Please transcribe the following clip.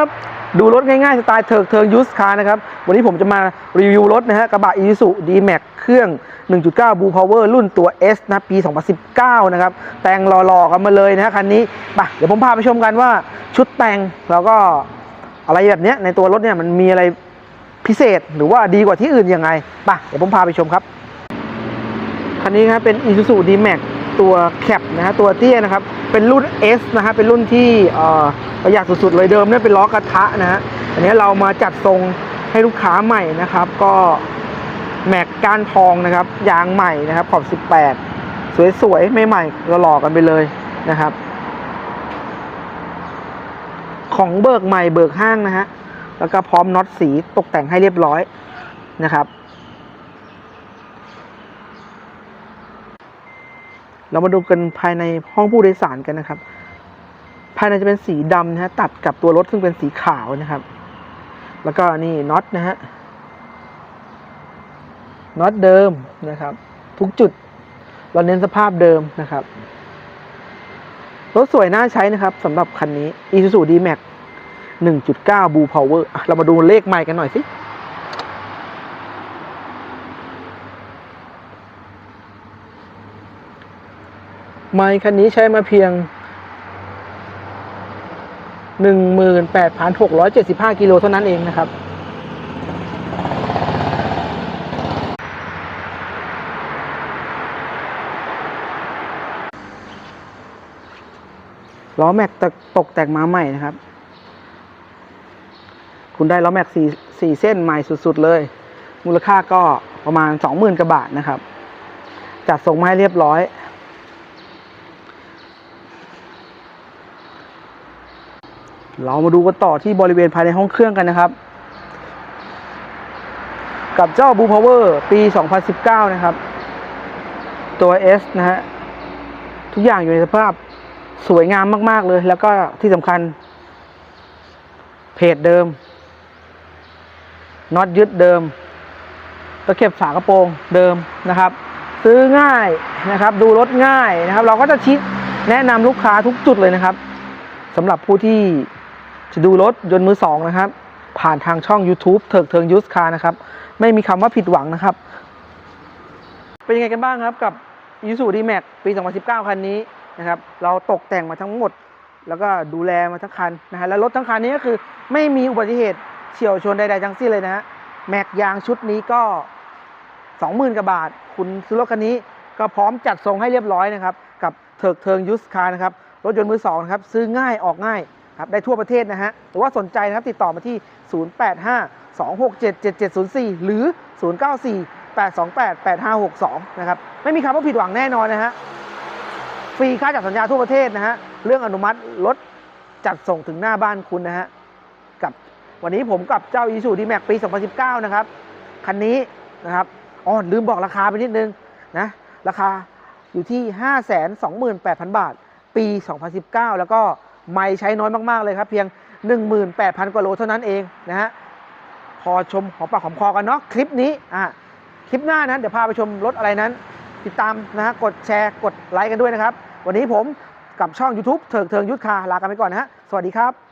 ับดูรถง่ายๆ สไตล์เถิกเทิงยูสคาร์นะครับ วันนี้ผมจะมารีวิวรถนะฮะกระบะ Isuzu D-Max เครื่อง 1.9 Blue Power รุ่นตัว S นะปี 2019 นะครับ แต่งหล่อๆกันมาเลยนะฮะคันนี้ไปเดี๋ยวผมพาไปชมกันว่าชุดแต่งแล้วก็อะไรแบบเนี้ยในตัวรถเนี่ยมันมีอะไรพิเศษหรือว่าดีกว่าที่อื่นยังไงไปเดี๋ยวผมพาไปชมครับคันนี้นะครับเป็น Isuzu D-Max ตัวแคปนะฮะตัวเตี้ยนะครับ เป็นรุ่น S นะฮะเป็นรุ่นที่ประหยัดสุดๆเลยเดิมเนี่ยเป็นล้อกระทะนะฮะอันนี้เรามาจัดทรงให้ลูกค้าใหม่นะครับ ก็แม็กก้านทองนะครับ ยางใหม่นะครับ ขอบ 18 สวยๆไม่ใหม่ๆหล่อๆกันไปเลยนะครับ ของเบิกใหม่เบิกห้างนะฮะแล้วก็พร้อมน็อตสีตกแต่งให้เรียบร้อยนะครับ เรามาดูกันภายในห้องผู้โดยสารกันนะครับ ภายในจะเป็นสีดำนะฮะตัดกับตัวรถซึ่งเป็นสีขาวนะครับ แล้วก็นี่น็อตนะฮะน็อตเดิมนะครับ ทุกจุดเราเน้นสภาพเดิมนะครับ รถสวยน่าใช้นะครับสำหรับคันนี้ Isuzu D-Max 1.9 Blue Power อะเรามาดูเลขใหม่กันหน่อยสิ ไมค์คันนี้ใช้มาเพียง 18,675 กิโลเท่านั้นเองนะครับ ล้อแม็กตกตกแต่งมาใหม่นะครับ คุณได้ล้อแม็กสี่สี่เส้นใหม่สุด ๆ เลย มูลค่าก็ประมาณ 20,000กว่าบาทนะครับ จัดส่งมาให้เรียบร้อย เรามาดูกันต่อที่บริเวณภายในห้องเครื่องกันนะครับ กับเจ้า Blue Power ปี 2019 นะครับ ตัว S นะฮะ ทุกอย่างอยู่ในสภาพสวยงามมาก ๆ เลย แล้วก็ที่สำคัญ เพจเดิมน็อตยึดเดิมตะเข็บฝากระโปรงเดิมนะครับ ซื้อง่ายนะครับ ดูรถง่ายนะครับ เราก็จะชี้แนะนำลูกค้าทุกจุดเลยนะครับสำหรับผู้ที่ จะดูรถยนต์มือสองนะครับ ผ่านทางช่อง YouTube เถิกเทิงยูสคาร์นะครับ ไม่มีคำว่าผิดหวังนะครับ เป็นยังไงกันบ้างครับกับ Isuzu D-Max ปี 2019 คันนี้นะครับ เราตกแต่งมาทั้งหมด แล้วก็ดูแลมาทั้งคันนะฮะและรถทั้งคันนี้ก็คือไม่มีอุบัติเหตุเฉียวชนใดๆทั้งสิ้นเลยนะฮะแม็กยางชุดนี้ก็ 20,000กว่าบาท คุณซื้อรถคันนี้ก็พร้อมจัดทรงให้เรียบร้อยนะครับ กับเถิกเทิงยูสคาร์นะครับ รถยนต์มือสองนะครับ ซื้อง่ายออกง่าย ครับได้ทั่วประเทศนะฮะหรือว่าสนใจนะครับติดต่อมาที่ 0852677704 หรือ 0948288562 นะครับไม่มีคำว่าผิดหวังแน่นอนนะฮะฟรีค่าจัดสัญญาทั่วประเทศนะฮะเรื่องอนุมัติรถจัดส่งถึงหน้าบ้านคุณนะฮะกับวันนี้ผมกับเจ้า Isuzu D-Max ปี 2019 นะครับคันนี้นะครับอ๋อลืมบอกราคาไปนิดนึงนะราคาอยู่ที่ 528,000 บาท ปี 2019 แล้วก็ ไม่ใช้น้อยมากๆเลยครับเพียง 18,000 กว่าโลเท่านั้นเองนะฮะพอชมหอมปากหอมคอกันเนาะคลิปนี้อะคลิปหน้านั้นเดี๋ยวพาไปชมรถอะไรนั้น ติดตามนะฮะกดแชร์กดไลค์กันด้วยนะครับ วันนี้ผมกับช่อง YouTube เถิงเทิงยุทธคาลากันไปก่อนนะฮะสวัสดีครับ